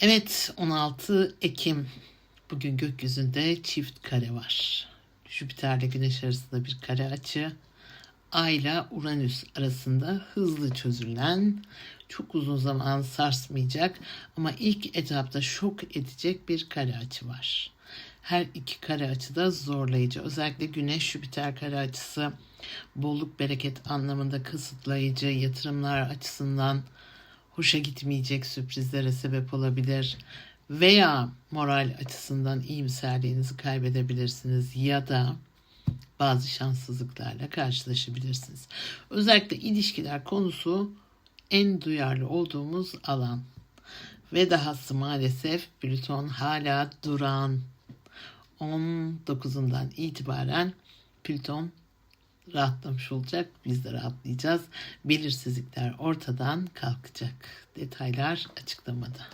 Evet 16 Ekim. Bugün gökyüzünde çift kare var. Jüpiter ile Güneş arasında bir kare açı. Ay ile Uranüs arasında hızlı çözülen, çok uzun zaman sarsmayacak ama ilk etapta şok edecek bir kare açı var. Her iki kare açı da zorlayıcı. Özellikle Güneş Jüpiter kare açısı bolluk bereket anlamında kısıtlayıcı, yatırımlar açısından hoşa gitmeyecek sürprizlere sebep olabilir veya moral açısından iyimserliğinizi kaybedebilirsiniz ya da bazı şanssızlıklarla karşılaşabilirsiniz. Özellikle ilişkiler konusu en duyarlı olduğumuz alan. Ve dahası maalesef Plüton hala duran. 19'undan itibaren Plüton rahatlamış olacak. Biz de rahatlayacağız. Belirsizlikler ortadan kalkacak. Detaylar açıklamada.